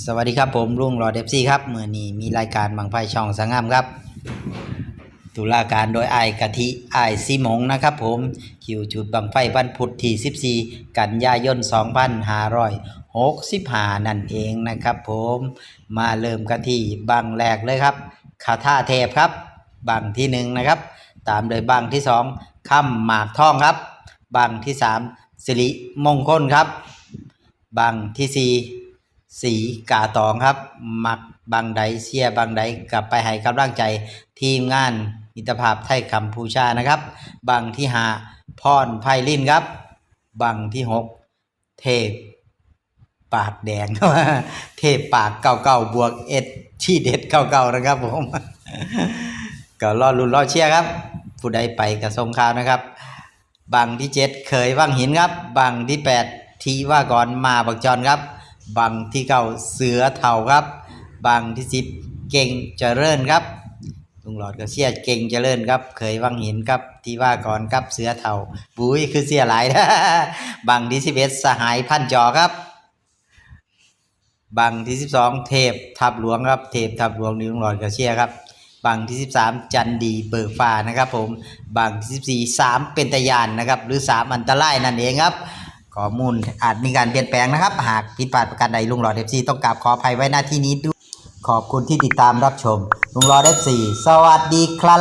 สวัสดีครับผมลุงรอเดฟซี่ครับเมื่อนี้มีรายการบางไฟช่องสังงามครับ ตุลาการโดยไอกะทิไอซิมงนะครับผมคิวจุดบังไฟวันพุธที่14 กันยายน 2565 นั่นเองนะครับผมมาเริ่มกันที่บังแรกเลยครับคาถาเทพครับบังที่หนึ่งนะครับ ตามโดยบังที่สองค่ำหมากทองครับบังที่สามสิริมงคลครับบังที่สี่ สีกาตองครับ มักบังใดเชียบังใดกลับไปให้กำลังใจทีมงานมิตรภาพไทยกัมพูชานะครับบังที่ห้าพรไพลินครับบังที่หกเทพปากแดงเทพปากเก่าๆบวกเอ็ดที่เด็ดเก่าๆนะครับผมก็รอลุ้นรอเชียร์ครับ ผู้ใดไปกับสงครามนะครับบังที่เจ็ดเคยว่างหินครับบังที่แปดทีว่าก่อนมาบักจอนครับ บังที่เก้าเสือเท่าครับ บังที่สิบเก่งเจริญครับลุงหลอดก็เสียเก่งเจริญครับ เคยว่างหินครับที่ว่าก่อนครับเสือเท่าบุ้ยคือเสียหลายนะบังที่สิบเอ็ดสหายพันจอครับ บังที่สิบสองเทพทับหลวงครับ เทพทับหลวงนี่ลุงหลอดก็เชียครับ บังที่สิบสามจันดีเบิกฟ้านะครับ ผมบังที่สิบสี่สามเป็นตะยานนะครับ หรือสามอันตรายนั่นเองครับ ข้อมูลอาจมีการเปลี่ยนแปลงนะครับ หากผิดพลาดประการใดลุงหลอดเอฟซีต้องกราบขออภัยไว้หน้าที่นี้ด้วย ขอบคุณที่ติดตามรับชม ลุงหลอดเอฟซีสวัสดีครับ